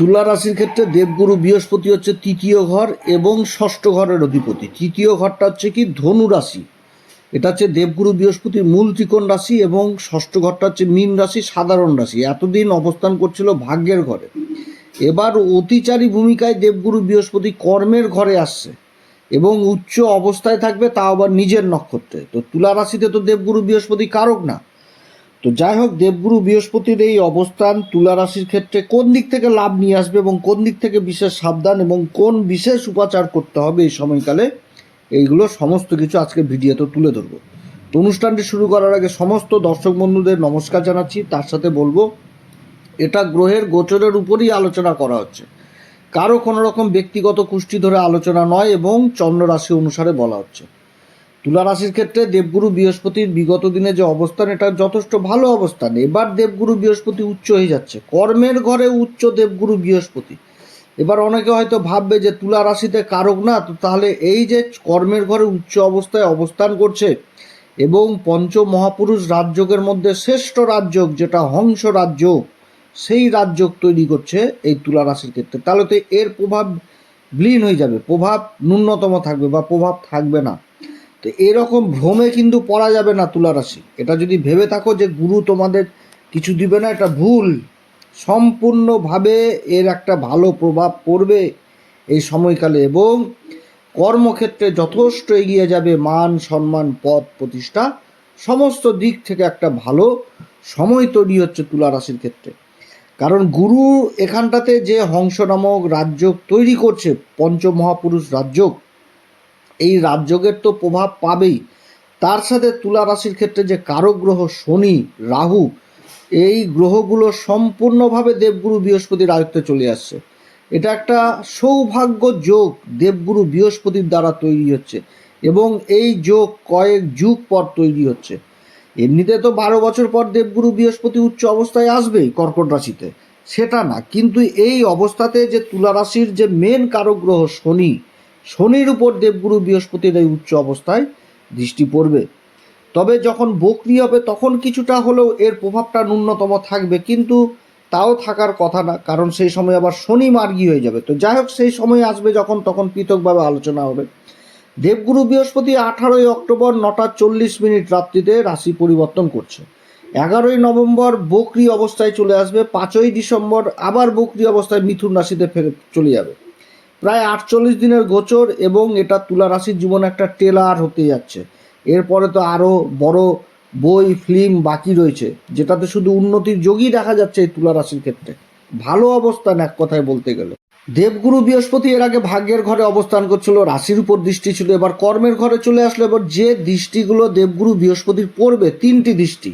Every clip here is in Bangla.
তুলা রাশির ক্ষেত্রে দেবগুরু বৃহস্পতি হচ্ছে তৃতীয় ঘর এবং ষষ্ঠ ঘরের অধিপতি। তৃতীয় ঘরটা হচ্ছে কি? ধনু রাশি। এটা হচ্ছে দেবগুরু বৃহস্পতির মূল ত্রিকোণ রাশি এবং ষষ্ঠ ঘরটা হচ্ছে মীন রাশি, সাধারণ রাশি। এতদিন অবস্থান করছিল ভাগ্যের ঘরে। এবার অতিচারী ভূমিকায় দেবগুরু বৃহস্পতি কর্মের ঘরে আসছে এবং উচ্চ অবস্থায় থাকবে তা আবার নিজের নক্ষত্রে। তো তুলা রাশিতে তো দেবগুরু বৃহস্পতি কারক না। তো যাই হোক, দেবগুরু বৃহস্পতির এই অবস্থান, তুলা রাশির ক্ষেত্রে কোন দিক থেকে লাভ নিয়ে আসবে এবং কোন দিক থেকে বিশেষ সাবধান এবং কোন বিশেষ উপাচার করতে হবে এই সময়কালে, এইগুলো সমস্ত কিছু আজকে ভিডিওতে তুলে ধরবো। তো অনুষ্ঠানটি শুরু করার আগে সমস্ত দর্শক বন্ধুদের নমস্কার জানাচ্ছি। তার সাথে বলব, এটা গ্রহের গোচরের উপরই আলোচনা করা হচ্ছে। কারও কোনো রকম ব্যক্তিগত কুষ্টি ধরে আলোচনা নয় এবং চন্দ্র রাশি অনুসারে বলা হচ্ছে। তুলা রাশির ক্ষেত্রে দেবগুরু বৃহস্পতির বিগত দিনে যে অবস্থান, এটা যথেষ্ট ভালো অবস্থান। এবার দেবগুরু বৃহস্পতি উচ্চ হয়ে যাচ্ছে। কর্মের ঘরে উচ্চ দেবগুরু বৃহস্পতি। এবার অনেকে হয়তো ভাববে যে তুলা রাশিতে কারক না, তো তাহলে এই যে কর্মের ঘরে উচ্চ অবস্থায় অবস্থান করছে এবং পঞ্চ মহাপুরুষ রাজযোগের মধ্যে শ্রেষ্ঠ রাজযোগ, যেটা হংস রাজযোগ, সেই রাজযোগ তৈরি করছে এই তুলা রাশির ক্ষেত্রে। তাহলে তো এর প্রভাব ব্লীন হয়ে যাবে। প্রভাব ন্যূনতম থাকবে বা প্রভাব থাকবে না। তো এরকম ভ্রমে কিন্তু পড়া যাবে না তুলা রাশি। এটা যদি ভেবে থাকো যে গুরু তোমাদের কিছু দিবে না, এটা ভুল। সম্পূর্ণভাবে এর একটা ভালো প্রভাব পড়বে এই সময়কালে এবং কর্মক্ষেত্রে যথেষ্ট এগিয়ে যাবে মান, সম্মান, পদ, প্রতিষ্ঠা, সমস্ত দিক থেকে একটা ভালো সময় তৈরি হচ্ছে তুলা রাশির ক্ষেত্রে। কারণ গুরু এখানটাতে যে হংস নামক রাজ্য তৈরি করছে, পঞ্চমহাপুরুষ রাজযোগ এই রাজযোগের তো প্রভাব পাবেই। তার সাথে তুলা রাশির ক্ষেত্রে যে কারক গ্রহ শনি, রাহু, এই গ্রহগুলো সম্পূর্ণভাবে দেবগুরু বৃহস্পতির আয়ত্তে চলে আসছে। এটা একটা সৌভাগ্য যোগ দেবগুরু বৃহস্পতির দ্বারা তৈরি হচ্ছে এবং এই যোগ কয়েক যুগ পর তৈরি হচ্ছে। এমনিতে তো বারো বছর পর দেবগুরু বৃহস্পতি উচ্চ অবস্থায় আসবেই কর্কট রাশিতে, সেটা না। কিন্তু এই অবস্থাতে যে তুলা রাশির যে মেন কারক গ্রহ শনি শনির উপর দেবগুরু বৃহস্পতির এই উচ্চ অবস্থায় দৃষ্টি পড়বে। তবে যখন বকরি হবে, তখন কিছুটা হলেও এর প্রভাবটা ন্যূনতম থাকবে, কিন্তু তাও থাকার কথা না, কারণ সেই সময় আবার শনি মার্গী হয়ে যাবে। তো যাই হোক, সেই সময় আসবে যখন, তখন পৃথকভাবে আলোচনা হবে। দেবগুরু বৃহস্পতি আঠারোই অক্টোবর নটা চল্লিশ মিনিট রাত্রিতে রাশি পরিবর্তন করছে। এগারোই নভেম্বর বকরি অবস্থায় চলে আসবে, পাঁচই ডিসেম্বর আবার বকরি অবস্থায় মিথুন রাশিতে ফেরত চলে যাবে। প্রায় আটচল্লিশ দিনের গোচর এবং এটা তুলা রাশির জীবনে একটা টেলার হতে যাচ্ছে। এরপরে তো আরও বড় বই ফিল্ম বাকি রয়েছে, যেটাতে শুধু উন্নতির যোগই দেখা যাচ্ছে এই তুলা রাশির ক্ষেত্রে। ভালো অবস্থান এক কথায় বলতে গেলে। দেবগুরু বৃহস্পতি এর আগে ভাগ্যের ঘরে অবস্থান করছিল, রাশির উপর দৃষ্টি ছিল, এবার কর্মের ঘরে চলে আসলো, এবার যে দৃষ্টিগুলো দেবগুরু বৃহস্পতির পড়বে, তিনটি দৃষ্টি।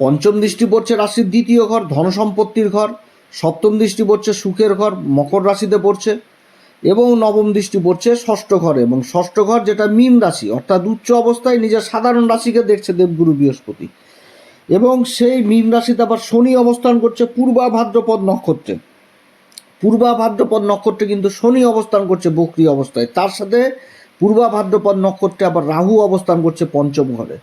পঞ্চম দৃষ্টি পড়ছে রাশির দ্বিতীয় ঘর ধন সম্পত্তির ঘর, সপ্তম দৃষ্টি পড়ছে সুখের ঘর, মকর রাশিতে পড়ছে। এবং নবম দৃষ্টি পড়ছে ষষ্ঠ ঘরে এবং ষষ্ঠ ঘর যেটা মীন রাশি, অর্থাৎ উচ্চ অবস্থায় নিজের সাধারণ রাশিকে দেখছে দেবগুরু বৃহস্পতি। এবং সেই মীন রাশিতে আবার শনি অবস্থান করছে পূর্বা ভাদ্রপদ নক্ষত্রে। পূর্বা ভাদ্রপদ নক্ষত্রে কিন্তু শনি অবস্থান করছে বকরি অবস্থায়। তার সাথে পূর্বা ভাদ্রপদ নক্ষত্রে আবার রাহু অবস্থান করছে পঞ্চম ঘরে।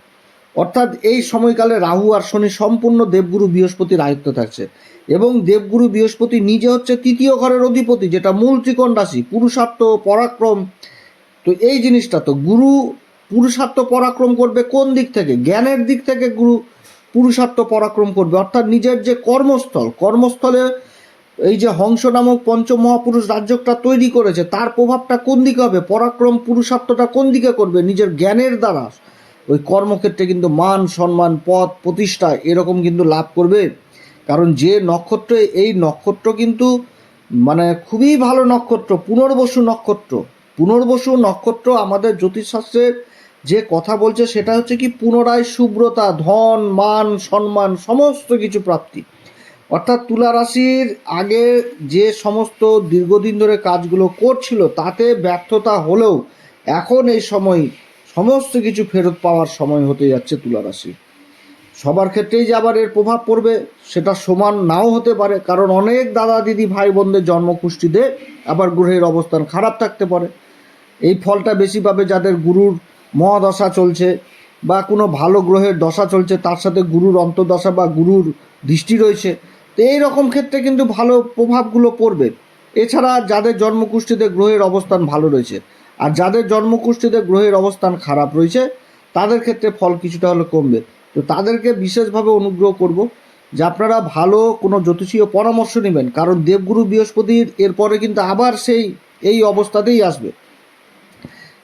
অর্থাৎ এই সময়কালে রাহু আর শনি সম্পূর্ণ দেবগুরু বৃহস্পতির আয়ত্ত থাকছে। এবং দেবগুরু বৃহস্পতি নিজে হচ্ছে তৃতীয় ঘরের অধিপতি, যেটা মূল ত্রিকোণ রাশি, পুরুষার্থ পরাক্রম। তো এই জিনিসটা তো গুরু পুরুষার্থ পরাক্রম করবে কোন দিক থেকে? জ্ঞানের দিক থেকে গুরু পুরুষার্থ পরাক্রম করবে। অর্থাৎ নিজের যে কর্মস্থল, কর্মস্থলে এই যে হংস নামক পঞ্চ মহাপুরুষ রাজ্যটা তৈরি করেছে, তার প্রভাবটা কোন দিকে হবে? পরাক্রম পুরুষার্থটা কোন দিকে করবে? নিজের জ্ঞানের দ্বারা। ওই কর্মক্ষেত্রে কিন্তু মান, সম্মান পদ প্রতিষ্ঠা এরকম কিন্তু লাভ করবে। কারণ যে নক্ষত্র, এই নক্ষত্র কিন্তু মানে খুবই ভালো নক্ষত্র, পুনর্বসু নক্ষত্র। পুনর্বসু নক্ষত্র আমাদের জ্যোতিষশাস্ত্রের যে কথা বলছে সেটা হচ্ছে কি পুনরায় শুভ্রতা ধন, মান, সম্মান, সমস্ত কিছু প্রাপ্তি। অর্থাৎ তুলা রাশির আগে যে সমস্ত দীর্ঘদিন ধরে কাজগুলো করছিল, তাতে ব্যর্থতা হলেও এখন এই সময় সমস্ত কিছু ফেরত পাওয়ার সময় হতে যাচ্ছে তুলা রাশি। সবার ক্ষেত্রেই যে আবার এর প্রভাব পড়বে, সেটা সমান নাও হতে পারে, কারণ অনেক দাদা দিদি ভাই বোনদের জন্মকুষ্ঠিতে আবার গ্রহের অবস্থান খারাপ থাকতে পারে। এই ফলটা বেশি পাবে যাদের গুরুর মহাদশা চলছে বা কোনো ভালো গ্রহের দশা চলছে, তার সাথে গুরুর অন্তর্দশা বা গুরুর দৃষ্টি রয়েছে। তো এই রকম ক্ষেত্রে কিন্তু ভালো প্রভাবগুলো পড়বে। এছাড়া যাদের জন্মকুষ্ঠিতে গ্রহের অবস্থান ভালো রয়েছে আর যাদের জন্মকুষ্ঠিতে গ্রহের অবস্থান খারাপ রয়েছে, তাদের ক্ষেত্রে ফল কিছুটা হলে কমবে। তো তাদেরকে বিশেষভাবে অনুগ্রহ করব যে আপনারা ভালো কোনো জ্যোতিষীয় পরামর্শ নেবেন, কারণ দেবগুরু বৃহস্পতির এরপরে কিন্তু আবার সেই, এই অবস্থাতেই আসবে।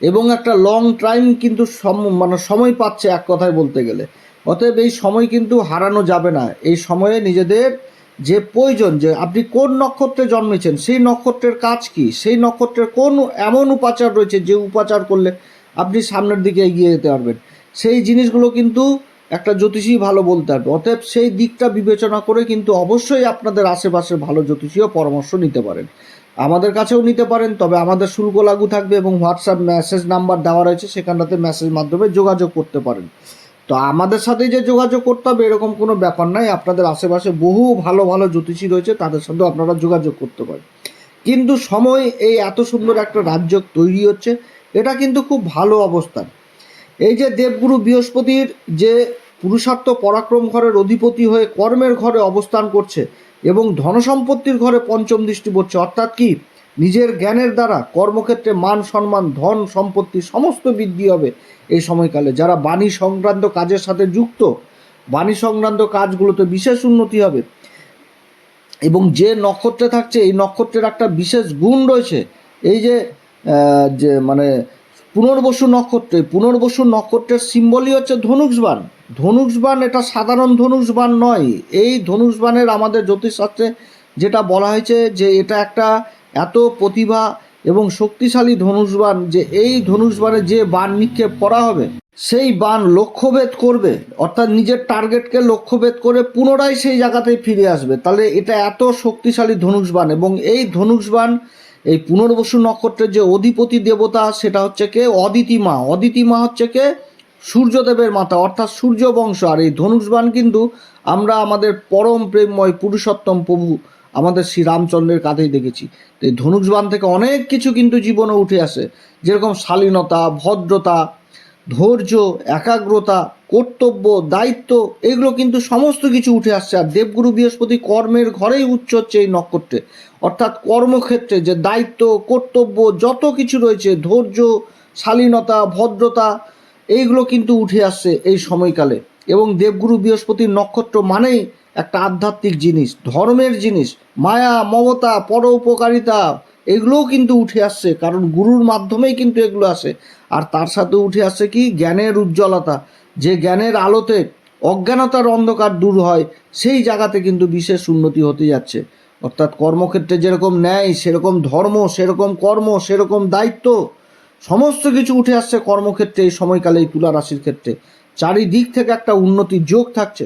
এবং একটা লং টাইম কিন্তু সম- মানে সময় পাচ্ছে এক কথায় বলতে গেলে। অতএব এই সময় কিন্তু হারানো যাবে না। এই সময়ে নিজেদের যে প্রয়োজন, যে আপনি কোন নক্ষত্রে জন্মেছেন, সেই নক্ষত্রের কাজ কি? সেই নক্ষত্রের কোন এমন উপাচার রয়েছে যে উপাচার করলে আপনি সামনের দিকে এগিয়ে যেতে পারবেন? সেই জিনিসগুলো কিন্তু একটা জ্যোতিষী ভালো বলতে পারবে। অতএব সেই দিকটা বিবেচনা করে কিন্তু অবশ্যই আপনাদের আশেপাশে ভালো জ্যোতিষীয় পরামর্শ নিতে পারেন। আমাদের কাছেও নিতে পারেন, তবে আমাদের শুল্ক লাগু থাকবে এবং হোয়াটসঅ্যাপ মেসেজ নাম্বার দেওয়া রয়েছে, সেখানটাতে মেসেজ মাধ্যমে যোগাযোগ করতে পারেন। তো আমাদের সাথে যে যোগাযোগ করতে হবে এরকম কোনো ব্যাপার নাই। আপনাদের আশেপাশে বহু ভালো ভালো জ্যোতিষী রয়েছে, তাদের সাথেও আপনারা যোগাযোগ করতে পারেন। কিন্তু সময় এই এত সুন্দর একটা রাজ্য তৈরি হচ্ছে, এটা কিন্তু খুব ভালো অবস্থান এই যে দেবগুরু বৃহস্পতির যে পুরুষার্থ পরাক্রম ঘরের অধিপতি হয়ে কর্মের ঘরে অবস্থান করছে এবং ধনসম্পত্তির ঘরে পঞ্চম দৃষ্টি পড়ছে, অর্থাৎ কি? নিজের জ্ঞানের দ্বারা কর্মক্ষেত্রে মান, সম্মান, ধন, সম্পত্তি সমস্ত বৃদ্ধি হবে এই সময়কালে। যারা বাণী সংক্রান্ত কাজের সাথে যুক্ত, বাণী সংক্রান্ত কাজগুলোতে বিশেষ উন্নতি হবে। এবং যে নক্ষত্রে থাকছে, এই নক্ষত্রের একটা বিশেষ গুণ রয়েছে। এই যে যে মানে পুনর্বসু নক্ষত্রে, পুনর্বসু নক্ষত্রের সিম্বলই হচ্ছে ধনুষবান ধনুষবান এটা সাধারণ ধনুষবান নয়। এই ধনুষবানের আমাদের জ্যোতিষশাস্ত্রে যেটা বলা হয়েছে যে এটা একটা এত প্রতিভা এবং শক্তিশালী ধনুষবান যে এই ধনুষবানে যে বান নিক্ষেপ করা হবে, সেই বান লক্ষ্যভেদ করবে, অর্থাৎ নিজের টার্গেটকে লক্ষ্যভেদ করে পুনরায় সেই জায়গাতেই ফিরে আসবে। তাহলে এটা এত শক্তিশালী ধনুষবান এবং এই ধনুষবান এই পুনর্বসু নক্ষত্রের যে অধিপতি দেবতা, সেটা হচ্ছে কে? অদিতি মা। অদিতি মা হচ্ছে কে? সূর্যদেবের মাতা, অর্থাৎ সূর্য বংশ আর এই ধনুষবান কিন্তু আমরা আমাদের পরম প্রেমময় পুরুষোত্তম প্রভু আমাদের শ্রী রামচন্দ্রের কাঁধেই দেখেছি। এই ধনুষবান থেকে অনেক কিছু কিন্তু জীবনে উঠে আসে। যেরকম শালীনতা, ভদ্রতা, ধৈর্য, একাগ্রতা, কর্তব্য, দায়িত্ব, এগুলো কিন্তু সমস্ত কিছু উঠে আসছে। আর দেবগুরু বৃহস্পতি কর্মের ঘরেই উচ্চ হচ্ছে এই নক্ষত্রে। অর্থাৎ কর্মক্ষেত্রে যে দায়িত্ব, কর্তব্য, যত কিছু রয়েছে, ধৈর্য, শালীনতা, ভদ্রতা, এইগুলো কিন্তু উঠে আসছে এই সময়কালে। এবং দেবগুরু বৃহস্পতির নক্ষত্র মানেই একটা আধ্যাত্মিক জিনিস, ধর্মের জিনিস, মায়া, মমতা পরোপকারিতা এগুলোও কিন্তু উঠে আসছে। কারণ গুরুর মাধ্যমেই কিন্তু এগুলো আসে। আর তার সাথে উঠে আসছে কি? জ্ঞানের উজ্জ্বলতা। যে জ্ঞানের আলোতে অজ্ঞানতার অন্ধকার দূর হয়, সেই জায়গাতে কিন্তু বিশেষ উন্নতি হতে যাচ্ছে। অর্থাৎ কর্মক্ষেত্রে যেরকম ন্যায়, সেরকম ধর্ম, সেরকম কর্ম, সেরকম দায়িত্ব, সমস্ত কিছু উঠে আসছে কর্মক্ষেত্রে এই সময়কালে এই তুলা রাশির ক্ষেত্রে। চারিদিক থেকে একটা উন্নতির যোগ থাকছে।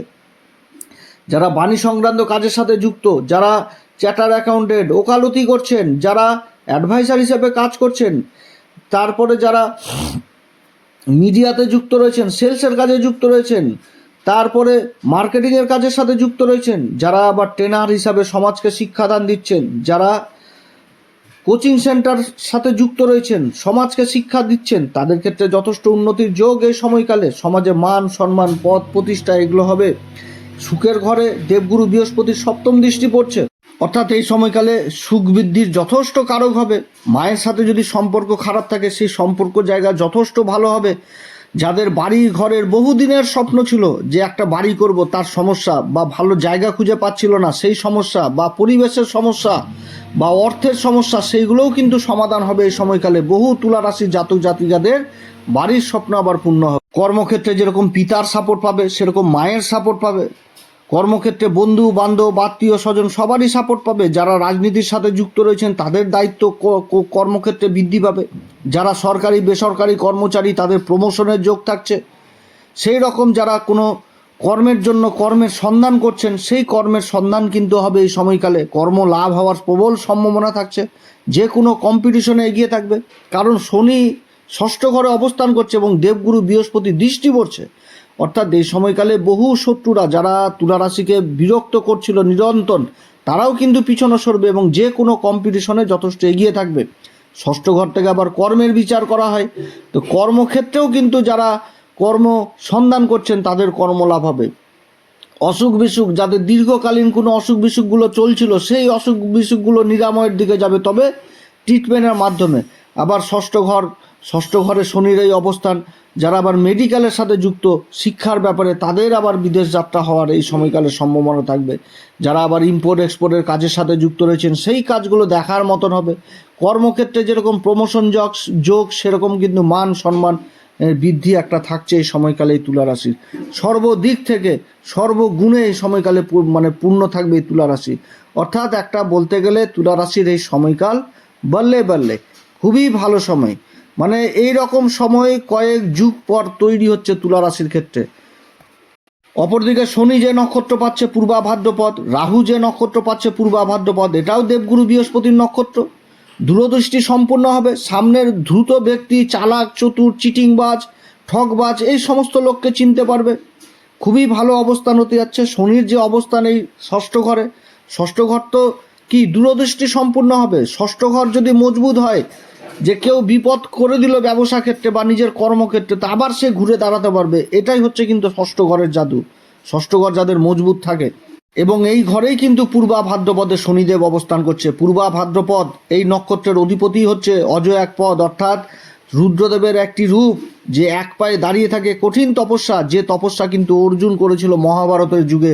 যারা বাণী সংক্রান্ত কাজের সাথে যুক্ত, যারা চ্যাটার অ্যাকাউন্টেন্ট, ওকালতি করছেন, যারা অ্যাডভাইসার হিসেবে কাজ করছেন, তারপরে যারা মিডিয়াতে যুক্ত রয়েছেন, সেলসের কাজে যুক্ত রয়েছেন, তারপরে মার্কেটিংয়ের কাজের সাথে যুক্ত রয়েছেন, যারা আবার ট্রেনার হিসাবে সমাজকে শিক্ষাদান দিচ্ছেন, যারা কোচিং সেন্টার সাথে যুক্ত রয়েছেন, সমাজকে শিক্ষা দিচ্ছেন, তাদের ক্ষেত্রে যথেষ্ট উন্নতির যোগ এই সময়কালে। সমাজে মান, সম্মান, পদ, প্রতিষ্ঠা, এগুলো হবে। সুখের ঘরে দেবগুরু বৃহস্পতির সপ্তম দৃষ্টি পড়ছে। অর্থাৎ এই সময়কালে সুখ বৃদ্ধির যথেষ্ট কারক হবে। মায়ের সাথে যদি সম্পর্ক খারাপ থাকে, সেই সম্পর্ক জায়গা যথেষ্ট ভালো হবে। যাদের বাড়ি ঘরের বহুদিনের স্বপ্ন ছিল যে একটা বাড়ি করব, তার সমস্যা বা ভালো জায়গা খুঁজে পাচ্ছিল না, সেই সমস্যা বা পরিবেশের সমস্যা বা অর্থের সমস্যা, সেইগুলোও কিন্তু সমাধান হবে এই সময়কালে। বহু তুলা রাশির জাতক জাতিকাদের বাড়ির স্বপ্ন আবার পূর্ণ হবে। কর্মক্ষেত্রে যেরকম পিতার সাপোর্ট পাবে, সেরকম মায়ের সাপোর্ট পাবে। কর্মক্ষেত্রে বন্ধু, বান্ধব, আত্মীয়, স্বজন সবারই সাপোর্ট পাবে। যারা রাজনীতির সাথে যুক্ত রয়েছেন, তাদের দায়িত্ব কর্মক্ষেত্রে বৃদ্ধি পাবে। যারা সরকারি, বেসরকারি কর্মচারী, তাদের প্রমোশনের যোগ থাকছে। সেই রকম যারা কোনো কর্মের জন্য কর্মের সন্ধান করছেন, সেই কর্মের সন্ধান কিন্তু হবে এই সময়কালে। কর্ম লাভ হওয়ার প্রবল সম্ভাবনা থাকছে। যে কোনো কম্পিটিশনে এগিয়ে থাকবে। কারণ শনি ষষ্ঠ ঘরে অবস্থান করছে এবং দেবগুরু বৃহস্পতি দৃষ্টি পড়ছে। অর্থাৎ এই সময়কালে বহু শত্রুরা যারা তুলা রাশিকে বিরক্ত করছিল নিরন্তর, তারাও কিন্তু পিছনে সরবে এবং যে কোনো কম্পিটিশনে যথেষ্ট এগিয়ে থাকবে। ষষ্ঠ ঘর থেকে আবার কর্মের বিচার করা হয়। তো কর্মক্ষেত্রেও কিন্তু যারা কর্ম সন্ধান করছেন, তাদের কর্মলাভ হবে। অসুখ বিসুখ, যাদের দীর্ঘকালীন কোনো অসুখ বিসুখগুলো চলছিল, সেই অসুখ বিসুখগুলো নিরাময়ের দিকে যাবে তবে ট্রিটমেন্টের মাধ্যমে। আবার ষষ্ঠ ঘর ষষ্ঠ ঘরে শনির এই অবস্থান, যারা আবার মেডিকেলের সাথে যুক্ত, শিক্ষার ব্যাপারে তাদের আবার বিদেশ যাত্রা হওয়ার এই সময়কালে সম্ভাবনা থাকবে। যারা আবার ইম্পোর্ট এক্সপোর্টের কাজের সাথে যুক্ত রয়েছেন, সেই কাজগুলো দেখার মতন হবে। কর্মক্ষেত্রে যেরকম প্রমোশন যোগ যোগ, সেরকম কিন্তু মান, সম্মান বৃদ্ধি একটা থাকছে এই সময়কালে এই তুলা রাশির। সর্বদিক থেকে সর্বগুণে এই সময়কালে মানে পূর্ণ থাকবে এই তুলা রাশি। অর্থাৎ একটা বলতে গেলে তুলা রাশির এই সময়কাল বললে বললে খুবই ভালো সময়। মানে এই রকম সময় কয়েক যুগ পর তৈরি হচ্ছে তুলা রাশির ক্ষেত্রে। অপরদিকে শনি যে নক্ষত্র পাচ্ছে পূর্বা ভাদ্রপদ, রাহু যে নক্ষত্র পাচ্ছে পূর্বা ভাদ্রপদ, এটাও দেবগুরু বৃহস্পতির নক্ষত্র। দূরদৃষ্টি সম্পূর্ণ হবে, সামনের দ্রুত ব্যক্তি, চালাক, চতুর, চিটিংবাজ ঠকবাজ এই সমস্ত লোককে চিনতে পারবে। খুবই ভালো অবস্থান হতে যাচ্ছে, শনির যে অবস্থান এই ষষ্ঠ ঘরে। ষষ্ঠ ঘর তো কি? দূরদৃষ্টি সম্পূর্ণ হবে। ষষ্ঠ ঘর যদি মজবুত হয় যে কেউ বিপদ করে দিল ব্যবসা ক্ষেত্রে বা নিজের কর্মক্ষেত্রে, তা আবার সে ঘুরে দাঁড়াতে পারবে। এটাই হচ্ছে কিন্তু ষষ্ঠ ঘরের জাদু। ষষ্ঠ ঘর যাদের মজবুত থাকে। এবং এই ঘরেই কিন্তু পূর্বা ভাদ্রপদে শনিদেব অবস্থান করছে। পূর্বা ভাদ্রপদ এই নক্ষত্রের অধিপতি হচ্ছে অজয় এক পদ, অর্থাৎ রুদ্রদেবের একটি রূপ যে এক পায়ে দাঁড়িয়ে থাকে কঠিন তপস্যা, যে তপস্যা কিন্তু অর্জুন করেছিল মহাভারতের যুগে,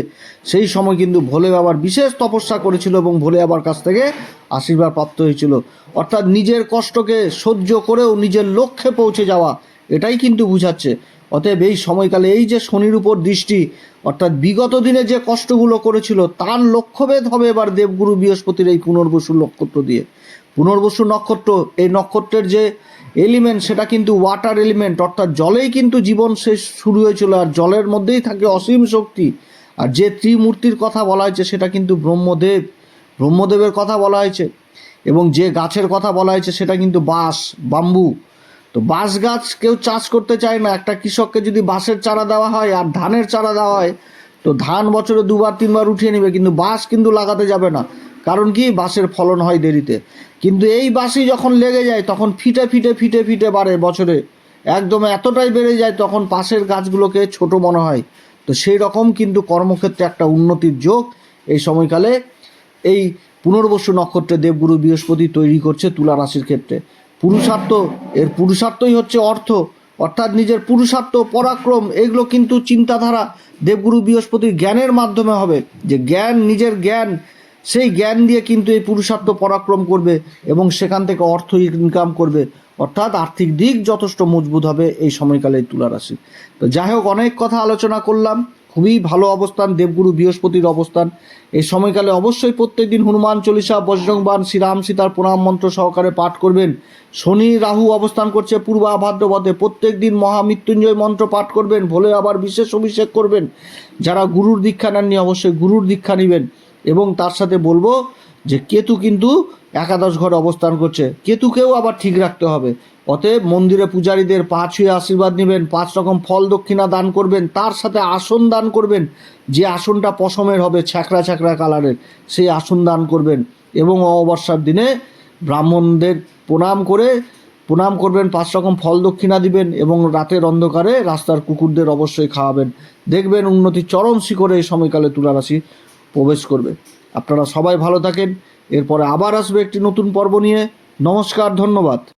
সেই সময় কিন্তু ভোলে বাবার বিশেষ তপস্যা করেছিল এবং ভোলে বাবার কাছ থেকে আশীর্বাদ প্রাপ্ত হয়েছিল। অর্থাৎ নিজের কষ্টকে সহ্য করেও নিজের লক্ষ্যে পৌঁছে যাওয়া, এটাই কিন্তু বুঝাচ্ছে। অতএব এই সময়কালে এই যে শনির উপর দৃষ্টি, অর্থাৎ বিগত দিনে যে কষ্টগুলো করেছিল, তার লক্ষ্যভেদ হবে এবার দেবগুরু বৃহস্পতির এই পুনর্বসু নক্ষত্র দিয়ে। পুনর্বসু নক্ষত্র, এই নক্ষত্রের যে এলিমেন্ট সেটা কিন্তু ওয়াটার এলিমেন্ট অর্থাৎ জলেই কিন্তু জীবন শেষ শুরু হয়েছিল, আর জলের মধ্যেই থাকে অসীম শক্তি। আর যে ত্রিমূর্তির কথা বলা হয়েছে, সেটা কিন্তু ব্রহ্মদেব, ব্রহ্মদেবের কথা বলা হয়েছে। এবং যে গাছের কথা বলা হয়েছে, সেটা কিন্তু বাঁশ, বাম্বু তো বাঁশ গাছ কেউ চাষ করতে চায় না, একটা কৃষককে যদি বাঁশের চারা দেওয়া হয় আর ধানের চারা দেওয়া হয়, তো ধান বছরে দুবার, তিনবার উঠিয়ে নেবে, কিন্তু বাঁশ কিন্তু লাগাতে যাবে না। কারণ কি? বাঁশের ফলন হয় দেরিতে। কিন্তু এই বাঁশই যখন লেগে যায়, তখন ফিটে ফিটে ফিটে ফিটে বাড়ে বছরে। একদম এতটাই বেড়ে যায় তখন পাশের গাছগুলোকে ছোট মনে হয়। তো সেই রকম কিন্তু কর্মক্ষেত্রে একটা উন্নতির যোগ। এই সময়কালে এই পুনর্বসু নক্ষত্রে দেবগুরু বৃহস্পতি তৈরি করছে তুলা রাশির ক্ষেত্রে। পুরুষার্থ, এর পুরুষার্থই হচ্ছে অর্থ। অর্থাৎ নিজের পুরুষার্থ, পরাক্রম, এগুলো কিন্তু চিন্তাধারা দেবগুরু বৃহস্পতির জ্ঞানের মাধ্যমে হবে। যে জ্ঞান, নিজের জ্ঞান, সেই জ্ঞান দিয়ে কিন্তু এই পুরুষার্থ পরাক্রম করবে এবং সেখান থেকে অর্থ ইনকাম করবে। অর্থাৎ আর্থিক দিক যথেষ্ট মজবুত হবে এই সময়কালে এই তুলা রাশি। তো যাই হোক, অনেক কথা আলোচনা করলাম। খুবই ভালো অবস্থান, দেবগুরু বৃহস্পতির অবস্থান। এই সময়কালে অবশ্যই প্রত্যেকদিন হনুমান চল্লিশা বজ্রংবান শ্রীরাম সীতার প্রণাম মন্ত্র সহকারে পাঠ করবেন। শনি, রাহু অবস্থান করছে পূর্বা ভাদ্রপদে। প্রত্যেক দিন মহামৃত্যুঞ্জয় মন্ত্র পাঠ করবেন, ভোলে আবার বিশেষ অভিষেক করবেন। যারা গুরুর দীক্ষা নেননি, অবশ্যই গুরুর দীক্ষা নেবেন। এবং তার সাথে বলব যে, কেতু কিন্তু একাদশ ঘরে অবস্থান করছে। কেতুকেও আবার ঠিক রাখতে হবে। অতএব মন্দিরে পূজারীদের পা ছুঁয়ে আশীর্বাদ নেবেন, পাঁচ রকম ফল দক্ষিণা দান করবেন, তার সাথে আসন দান করবেন। যে আসনটা পশমের হবে ছ্যাঁকড়া ছ্যাঁকড়া কালারের, সেই আসন দান করবেন। এবং অমাবস্যার দিনে ব্রাহ্মণদের প্রণাম করে, প্রণাম করবেন, পাঁচ রকম ফল দক্ষিণা দিবেন এবং রাতের অন্ধকারে রাস্তার কুকুরদের অবশ্যই খাওয়াবেন। দেখবেন উন্নতির চরম শিখরে এই সময়কালে তুলারাশি প্রবেশ করবে। আপনারা সবাই ভালো থাকেন। এরপরে আবার আসবে একটি নতুন পর্ব নিয়ে। নমস্কার, ধন্যবাদ।